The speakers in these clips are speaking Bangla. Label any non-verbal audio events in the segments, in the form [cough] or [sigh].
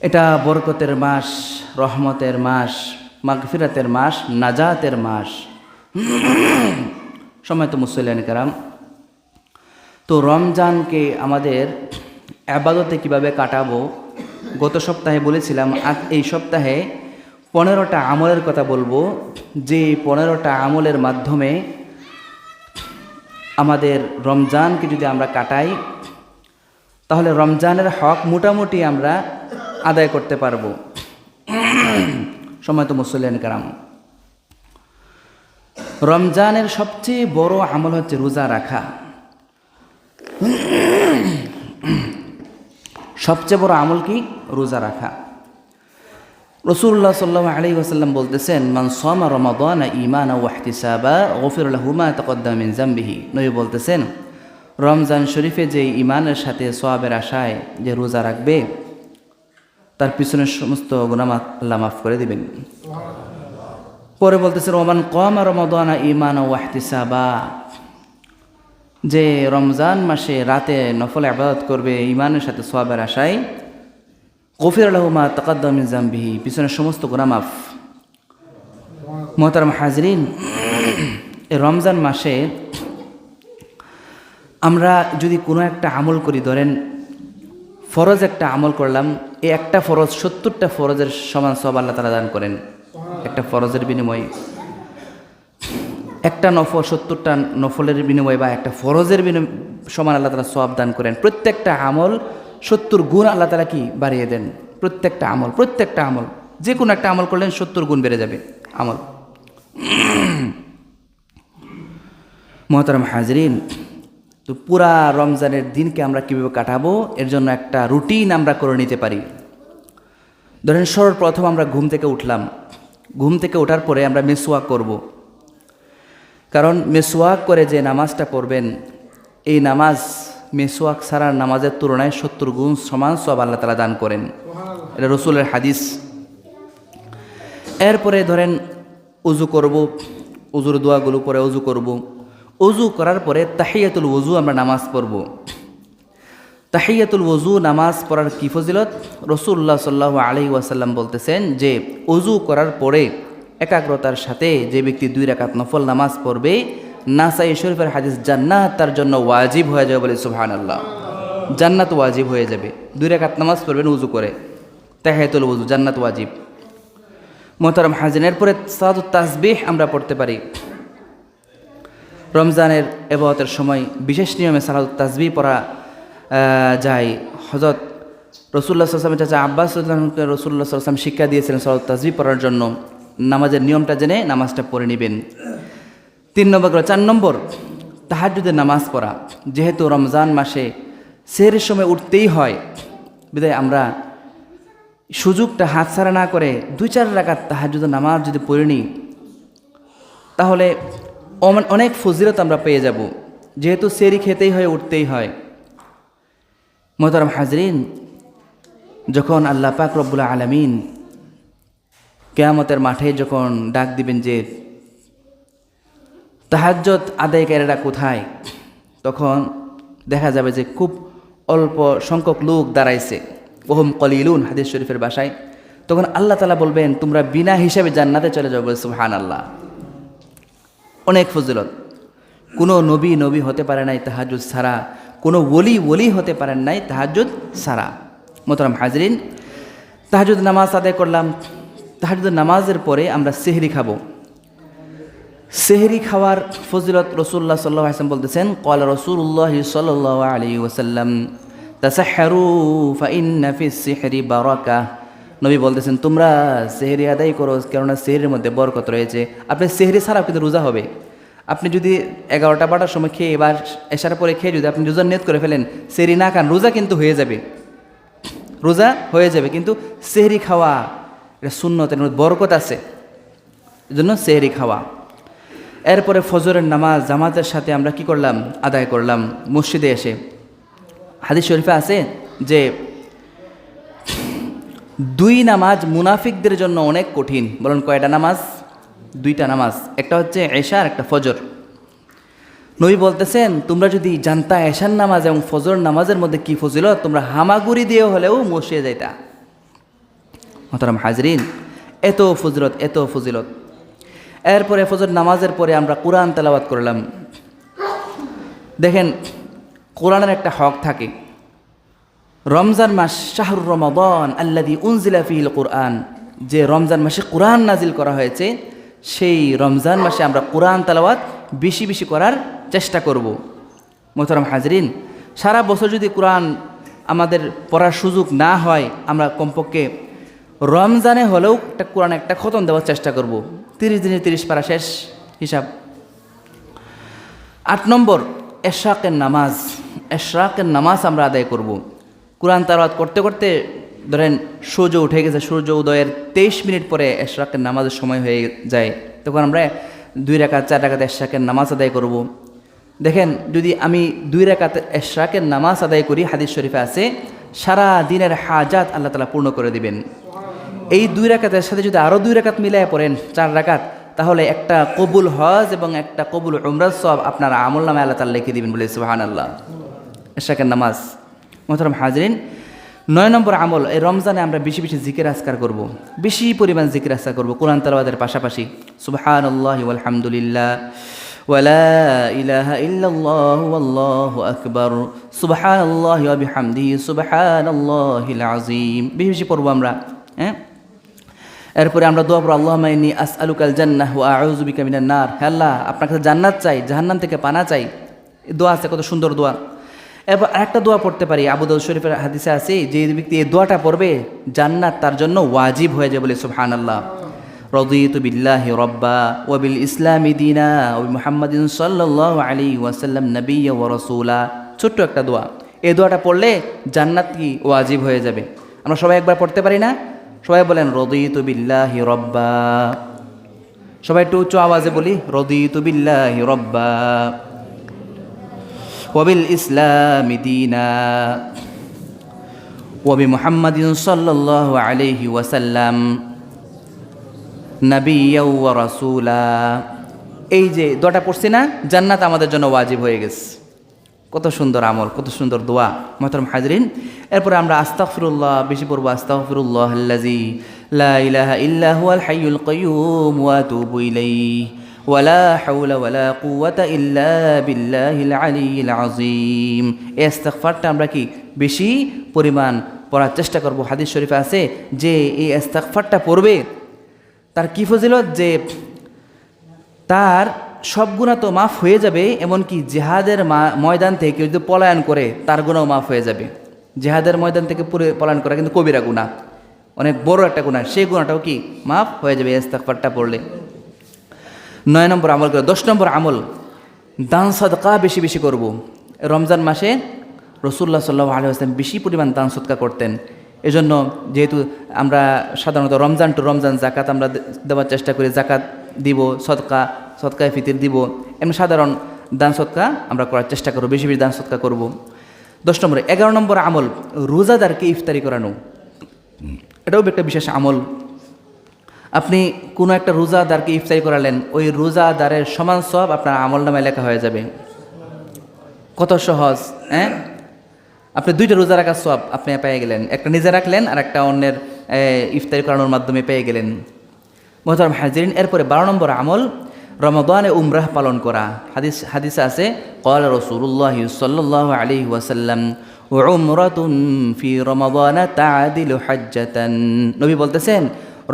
এটা বরকতের মাস, রহমতের মাস, মাগফিরাতের মাস, নাজাতের মাস। [clears throat] সময় তো মুসলিয়ান কারাম, তো রমজানকে আমাদের আবাদতে কীভাবে কাটাবো, গত সপ্তাহে বলেছিলাম, আজ এই সপ্তাহে পনেরোটা আমলের কথা বলব, যে পনেরোটা আমলের মাধ্যমে আমাদের রমজানকে যদি আমরা কাটাই, তাহলে রমজানের হক মোটামুটি আমরা আদায় করতে পারব। সময় তো মুসলিয়ান কারাম। রমজানের সবচেয়ে বড় আমল হচ্ছে রোজা রাখা। সবচেয়ে বড় আমল কি? রোজা রাখা। রসুল্লাহ সাল্লাহ আলী ওসাল্লাম বলতেছেন, মান সমা রমাদান ইমান ওয়াহতিসাবা গফিরুল্লাহ হুমা তকদ্দাম মিন জাম্বিহি। নবী বলতেছেন, রমজান শরীফে যে ইমানের সাথে সোয়াবের আশায় যে রোজা রাখবে তার পিছনের সমস্ত গুনামা আল্লাহ মাফ করে দিবেন। পরে বলতেছেন ওমান কম রমাদানা ইমান ওয়াহতিসাবা যে রমজান মাসে রাতে নফল আবাদত করবে ইমানের সাথে সোয়াবের আশায়, গফির আলহমা তকদ্দম জাম্বিহি। পিছনের সমস্ত গুনামাফ মোহতারাম হাজরিন রমজান মাসে আমরা যদি কোনো একটা আমল করি, ধরেন ফরজ একটা আমল করলাম এই একটা ফরজ সত্তরটা ফরজের সমান সব আল্লাহ তালা দান করেন। একটা ফরজের বিনিময়ে। একটা নফল সত্তরটা নফলের বিনিময়ে বা একটা ফরজের বিনিময় সমান আল্লাহ তালা সব দান করেন। প্রত্যেকটা আমল সত্তর গুণ আল্লাহ তালা কি? বাড়িয়ে দেন। প্রত্যেকটা আমল প্রত্যেকটা আমল। যে কোনো একটা আমল করলেন সত্তর গুণ বেড়ে যাবে আমল। [clears throat] মহতারাম হাজরিন তো পুরা রমজানের দিনকে আমরা কীভাবে কাটাবো এর জন্য একটা রুটিন আমরা করে নিতে পারি। ধরেন সর্বপ্রথম আমরা ঘুম থেকে উঠলাম। ঘুম থেকে ওঠার পরে আমরা মেসোয়াক করব। কারণ মেসোয়াক করে যে নামাজটা পড়বেন এই নামাজ মেসোয়াক ছাড়ার নামাজের তুলনায় সত্তর গুণ সমান সব আল্লাহ তালা দান করেন। এটা রসুলের হাদিস। এরপরে ধরেন উজু করব উজুর দোয়াগুলো পরে উজু করব। উজু করার পরে তাহিয়াতুল ওজু আমরা নামাজ পড়ব। তাহিয়াতুল ওজু নামাজ পড়ার কি ফজিলত? রসুল্লাহ সাল্লাহ আলি ওয়াসাল্লাম বলতেছেন যে অজু করার পরে একাগ্রতার সাথে যে ব্যক্তি দুই রাকাত নফল নামাজ পড়বে, নাসাই শরীফের হাদিস জান্নাত তার জন্য ওয়াজিব হয়ে যাবে বলে সুহান আল্লাহ জান্নাত ওয়াজিব হয়ে যাবে। দুই রাকাত নামাজ পড়বেন উজু করে। তাহিয়াতুল ওজু জান্নাত ওয়াজিব। মোহতারাম হাজিনের পরে সাদুত তাসবিহ আমরা পড়তে পারি। রমজানের এবতের সময় বিশেষ নিয়মে সালাদুত তাজবি পড়া যায়। হজরত রসুল্লাহ সাল্লামের চাচা আব্বাস রসুল্লাহ সাল্লাম শিক্ষা দিয়েছিলেন সালাদ তাজবি পড়ার জন্য। নামাজের নিয়মটা জেনে নামাজটা পড়ে নেবেন। তিন নম্বর করে চার নম্বর তাহাজুদের নামাজ পড়া। যেহেতু রমজান মাসে সেহের সময় উঠতেই হয়, বিদায় আমরা সুযোগটা হাতছাড়া না করে দুই চার রাখাত তাহাজুদের নামাজ যদি পড়ে নিই, তাহলে অনেক ফজিলত আমরা পেয়ে যাব। যেহেতু সেরি খেতেই হয়, উঠতেই হয়। মোহতারাম হাজরিন, যখন আল্লাহ পাক রব্বুল আলমিন কেয়ামতের মাঠে যখন ডাক দিবেন যে তাহাজ্জত আদায়কারীরা কোথায়? তখন দেখা যাবে যে খুব অল্প সংখ্যক লোক দাঁড়াইছে। ওহম কলিলুন, হাদিস শরীফের বাসায় তখন আল্লাহ তালা বলবেন, তোমরা বিনা হিসাবে জান্নাতে চলে যাবে সুহান আল্লাহ অনেক ফজিলত। কোনো নবী নবী হতে পারে নাই তাহাজুদ সারা, কোনো ওলি ওলি হতে পারেন নাই তাহাজুদ সারা। মোতরাম হাজরিন তাহাজুদ নামাজ আদায় করলাম তাহাজুদ নামাজের পরে আমরা সেহরি খাব। সেহরি খাওয়ার ফজিলত রসুল্লাহ সাল্লাহ আসলাম বলতেছেন কল রসুল্লাহ সাল্লাহ আলী ওসাল্লাম তাসাহারু ফাইন্নাফি সেহরি বারাকা নবী বলতেছেন, তোমরা সেহরি আদায় করো, কেননা সেহরির মধ্যে বরকত রয়েছে। আপনি সেহরি ছাড়াও কিন্তু রোজা হবে। আপনি যদি এগারোটা বারোটার সময় খেয়ে এবার এসার পরে খেয়ে যদি আপনি রোজা নেত করে ফেলেন, সেহরি না খান, রোজা কিন্তু হয়ে যাবে। রোজা হয়ে যাবে, কিন্তু সেহরি খাওয়া, এটা শূন্যতের মধ্যে বরকত আছে। জন্য সেহরি খাওয়া। এরপরে ফজরের নামাজ, জামাতের সাথে আমরা কি করলাম? আদায় করলাম, মসজিদে এসে। হাদিস শরীফে আছে যে দুই নামাজ মুনাফিকদের জন্য অনেক কঠিন। বলুন কয়টা নামাজ? দুইটা নামাজ। একটা হচ্ছে এশা আর একটা ফজর। নবী বলতেছেন, তোমরা যদি জানতা এশার নামাজ এবং ফজর নামাজের মধ্যে কি ফজিলত, তোমরা হামাগুড়ি দিয়ে হলেও মসিয়ে যাইতা। মহতারাম হাজরিন, এত ফজিলত এত ফজিলত। এরপরে ফজর নামাজের পরে আমরা কোরআন তেলাওয়াত করলাম। দেখেন, কোরআনের একটা হক থাকে। রমজান মাস শাহরুর রমাদন আল্লাদি উনজিলা ফিহিল কোরআন। যে রমজান মাসে কোরআন নাজিল করা হয়েছে, সেই রমজান মাসে আমরা কোরআন তালাওয়াত বেশি বেশি করার চেষ্টা করব। মোহতারাম হাজরিন, সারা বছর যদি কোরআন আমাদের পড়ার সুযোগ না হয়, আমরা কমপক্ষে রমজানে হলেও একটা কোরআন একটা খতম দেওয়ার চেষ্টা করব। তিরিশ দিনে তিরিশ পারা শেষ হিসাব। আট নম্বর, এশরাকের নামাজ। এশরাকের নামাজ আমরা আদায় করব। কোরআন তালাওয়াত করতে করতে ধরেন সূর্য উঠে গেছে, সূর্য উদয়ের তেইশ মিনিট পরে এশরাকের নামাজের সময় হয়ে যায়। তখন আমরা দুই রাকাত, চার রাকাত এশরাকের নামাজ আদায় করব। দেখেন, যদি আমি দুই রাকাত এশরাকের নামাজ আদায় করি, হাদিস শরীফে আছে, সারা দিনের হাজাত আল্লাহ তালা পূর্ণ করে দিবেন। এই দুই রাকাতের সাথে যদি আরও দুই রাকাত মিলাই পড়েন, চার রাকাত, তাহলে একটা কবুল হজ এবং একটা কবুল উমরাজ সব আপনার আমল নামে আল্লাহ তালা লিখে দিবেন বলে সুহান আল্লাহ এশাকের নামাজ মোহতরম হাজরিন নয় নম্বর আমল এই রমজানে আমরা বেশি বেশি জিকির আসকার করব বেশি পরিমাণ জিকির আসকার করব কোরআন তালাবাদের পাশাপাশি সুবহান আল্লাহ আলহামদুলিল্লাহ ولا إله إلا الله والله أكبر سبحان الله وبحمده سبحان الله العظيم বেশি বেশি পড়বো আমরা হ্যাঁ এরপরে আমরা দোয়া পড়ো আল্লাহ মাইনি আস আলুকাল জান্নাহ ও আউজুবিকা মিনার নার হ্যাঁ আল্লাহ আপনার কাছে জান্নাত চাই জাহান্নাম থেকে পানা চাই এই দোয়া আছে কত সুন্দর দোয়া এরপর আরেকটা দোয়া পড়তে পারি। আবুদল শরীফের হাদিসে আছে, যে ব্যক্তি এই দোয়াটা পড়বে, জান্নাত তার জন্য ওয়াজিব হয়ে যাবে বলে সুবহান আল্লাহ রদিত বিল্লাহ রব্বা ওবিল ইসলামী দিনা ওবি মুহাম্মদিন সাল্লাহ আলী ওয়াসাল্লাম নবী ও রসুলা। ছোট্ট একটা দোয়া। এই দোয়াটা পড়লে জান্নাত কি ওয়াজিব হয়ে যাবে? আমরা সবাই একবার পড়তে পারি না? সবাই বলেন, রদিত বিল্লাহি রব্বা। সবাই একটু উচ্চ আওয়াজে বলি, রদিত বিল্লাহি রব্বা। ওবিল ইসলামি দিনা। ওবি মুহাম্মাদিন সাল্লাল্লাহু আলাইহি ওয়াসাল্লাম নবিয়া রাসূলা। এই যে দোয়াটা পড়ছি না, জান্নাত আমাদের জন্য ওয়াজিব হয়ে গেছে। কত সুন্দর আমল, কত সুন্দর দোয়া, মহতরম হাজরিন। এরপরে আমরা আস্তাগফিরুল্লাহ, বেশি পড়ব আস্তাগফিরুল্লাহ আল্লাজি লা ইলাহা ইল্লা হুয়াল হাইয়ুল কাইয়ুম ওয়া আতুবু ইলাইহি। ওয়ালা হাওলা ওয়ালা কুওয়াতা ইল্লা বিল্লাহিল আলিয়্যিল আযীম। এই ইস্তিগফারটা আমরা কি বেশি পরিমাণ পড়ার চেষ্টা করব? হাদিস শরীফে আছে যে এই ইস্তিগফারটা পড়বে, তার কি ফজিলত? যে তার সব গুণা তো মাফ হয়ে যাবে, এমনকি জেহাদের ময়দান থেকে কেউ যদি পলায়ন করে, তার গুণাও মাফ হয়ে যাবে। জেহাদের ময়দান থেকে পুরে পলায়ন করা কিন্তু কবিরা গুণা অনেক বড় একটা গুণা সেই গুণাটাও কি মাফ হয়ে যাবে ইস্তাকফারটা পড়লে? নয় নম্বর আমল করে, দশ নম্বর আমল, দান সদকা বেশি বেশি করব। রমজান মাসে রসুল্লাহ সাল্লাহ আলু আসলাম বেশি পরিমাণ দান সদকা করতেন। এজন্য যেহেতু আমরা সাধারণত রমজান টু রমজান জাকাত আমরা দেওয়ার চেষ্টা করি জাকাত দিব, সদকা, সদকায় ফিতির দিব, এমনি সাধারণ দান সদকা আমরা করার চেষ্টা করব, বেশি বেশি দান সদকা করব। দশ নম্বরে, এগারো নম্বর আমল, রোজাদারকে ইফতারি করানো। এটাও একটা বিশেষ আমল। আপনি কোনো একটা রোজাদারকে ইফতারি করালেন, ওই রোজাদারের সমান সব আপনার আমল নামে লেখা হয়ে যাবে। কত সহজ হ্যাঁ? আপনি দুইটা রোজা রাখার সব আপনি পেয়ে গেলেন। একটা নিজে রাখলেন আর একটা অন্যের ইফতারি করানোর মাধ্যমে পেয়ে গেলেন। মোহতারাম হাজিরিন, এরপরে বারো নম্বর আমল, রমাদানে উমরাহ পালন করা। হাদিস, হাদিসে আছে কল রসুল্লাহ সাল্লাহ আলী ওয়াসাল্লাম, উমরাতুন ফি রমাদানা তাদিল হাজ্জাতান। নবী বলতেছেন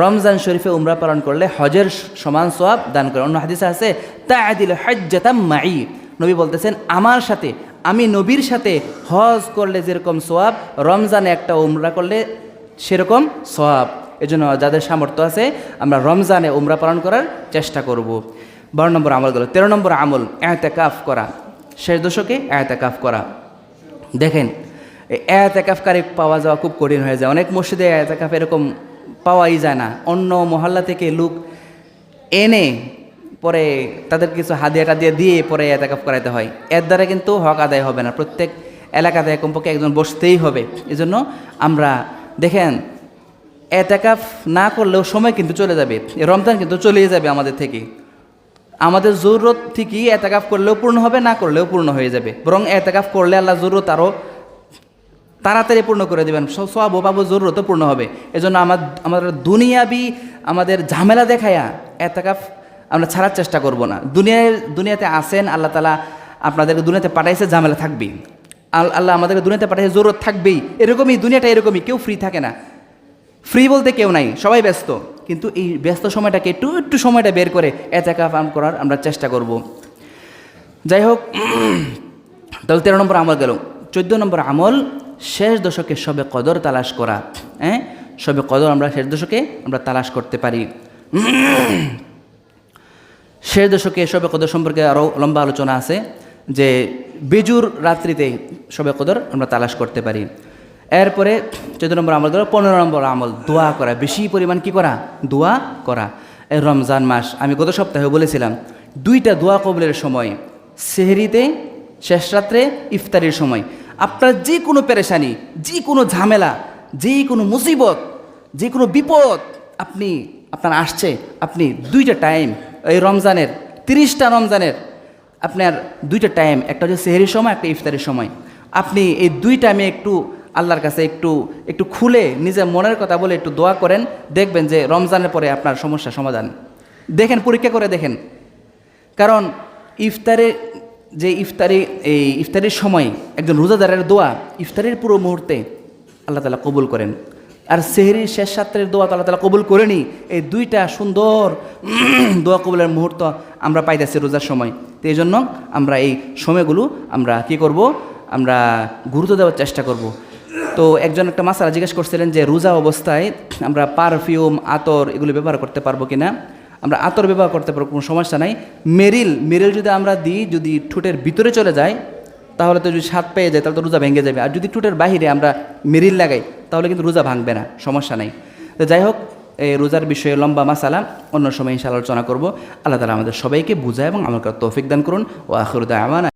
রমজান শরীফে উমরা পালন করলে হজের সমান সোয়াব দান করে। অন্য হাদিসে আছে তাদিল হাজ্জাতাম মাই নবী বলতেছেন, আমার সাথে, আমি নবীর সাথে হজ করলে যেরকম সোয়াব রমজানে একটা উমরা করলে সেরকম সোয়াব এজন্য যাদের সামর্থ্য আছে, আমরা রমজানে উমরা পালন করার চেষ্টা করব। বারো নম্বর আমল আমলগুলো তেরো নম্বর আমল, এতেকাফ করা। শেষ দশকে এতেকাফ করা। দেখেন, এতেকাফকারী পাওয়া যাওয়া খুব কঠিন হয়ে যায়। অনেক মসজিদে এতেকাফ এরকম পাওয়াই যায় না। অন্য মহল্লা থেকে লোক এনে পরে তাদের কিছু হাদিয়া টাদিয়া দিয়ে পরে এতেকাফ করাইতে হয়। এর দ্বারা কিন্তু হক আদায় হবে না। প্রত্যেক এলাকাতে কমপক্ষে একজন বসতেই হবে। এজন্য আমরা দেখেন, এতেকাফ না করলেও সময় কিন্তু চলে যাবে। রমজান কিন্তু চলেই যাবে আমাদের থেকে। আমাদের জরুরত ঠিকই এতেকাফ করলেও পূর্ণ হবে, না করলেও পূর্ণ হয়ে যাবে। বরং এতেকাফ করলে আল্লাহ জরুরত আরও তাড়াতাড়ি পূর্ণ করে দেবেন। সব পাবো জরুরত পূর্ণ হবে। এজন্য আমার, আমাদের দুনিয়াবি আমাদের ঝামেলা দেখায়া এতাকাফ আমরা ছাড়ার চেষ্টা করব না। দুনিয়ায়, দুনিয়াতে আসেন আল্লাহ তালা আপনাদেরকে দুনিয়াতে পাঠাইছে, ঝামেলা থাকবেই। আল- আল্লাহ আমাদেরকে দুনিয়াতে পাঠাইছে, জরুরত থাকবেই। এরকমই, দুনিয়াটা এরকমই, কেউ ফ্রি থাকে না। ফ্রি বলতে কেউ নাই, সবাই ব্যস্ত। কিন্তু এই ব্যস্ত সময়টাকে একটু একটু সময়টা বের করে এতাকাফ করার আমরা চেষ্টা করব। যাই হোক, [clears throat] তাহলে তেরো নম্বর আমল গেল। চোদ্দ নম্বর আমল শেষ দশকে সবে কদর তালাশ করা হ্যাঁ? সবে কদর আমরা শেষ দশকে আমরা তালাশ করতে পারি। শেষ দশকে সবে কদর সম্পর্কে আরও লম্বা আলোচনা আছে, যে বেজুর রাত্রিতে সবে কদর আমরা তালাশ করতে পারি। এরপরে চোদ্দ নম্বর আমল ধরো, পনেরো নম্বর আমল, দোয়া করা। বেশি পরিমাণ কি করা? দোয়া করা। রমজান মাস, আমি গত সপ্তাহে বলেছিলাম, দুইটা দোয়া কবলের সময়, সেহরিতে, শেষ রাত্রে, ইফতারির সময়। আপনার যে কোনো পেরেশানি যে কোনো ঝামেলা যে কোনো মুসিবত যে কোনো বিপদ, আপনি, আপনার আসছে, আপনি দুইটা টাইম এই রমজানের, তিরিশটা রমজানের, আপনার দুইটা টাইম একটা হচ্ছে সেহেরির সময়, একটা ইফতারের সময়। আপনি এই দুই টাইমে একটু আল্লাহর কাছে একটু একটু খুলে নিজের মনের কথা বলে একটু দোয়া করেন, দেখবেন যে রমজানের পরে আপনার সমস্যা সমাধান। দেখেন, পরীক্ষা করে দেখেন। কারণ ইফতারে যে ইফতারি, এই ইফতারির সময় একজন রোজাদারের দোয়া, ইফতারির পুরো মুহূর্তে আল্লাহ তালা কবুল করেন। আর সেহরির শেষ সাত্রের দোয়া আল্লাহ তালা কবুল করেনি। এই দুইটা সুন্দর [clears throat] দোয়া কবুলের মুহূর্ত আমরা পাইতেছি রোজার সময়। তো এই জন্য আমরা এই সময়গুলো আমরা কি করব? আমরা গুরুত্ব দেওয়ার চেষ্টা করব। তো একজন একটা মাসালা জিজ্ঞেস করছিলেন যে রোজা অবস্থায় আমরা পারফিউম, আতর এগুলো ব্যবহার করতে পারব কিনা? আমরা আতর ব্যবহার করতে পারব, কোনো সমস্যা নাই। মেরিল মেরিল যদি আমরা দিই, যদি ঠোঁটের ভিতরে চলে যায়, তাহলে তো যদি স্বাদ পেয়ে যায়, তাহলে তো রোজা ভেঙে যাবে। আর যদি ঠোঁটের বাহিরে আমরা মেরিল লাগাই, তাহলে কিন্তু রোজা ভাঙবে না, সমস্যা নাই। তো যাই হোক, এই রোজার বিষয়ে লম্বা মাসালা, অন্য সময় ইনশাআল্লাহ আলোচনা করব। আল্লাহ তালা আমাদের সবাইকে বুঝায় এবং আমার তৌফিক দান করুন। ও আখরুদ্দা আমানা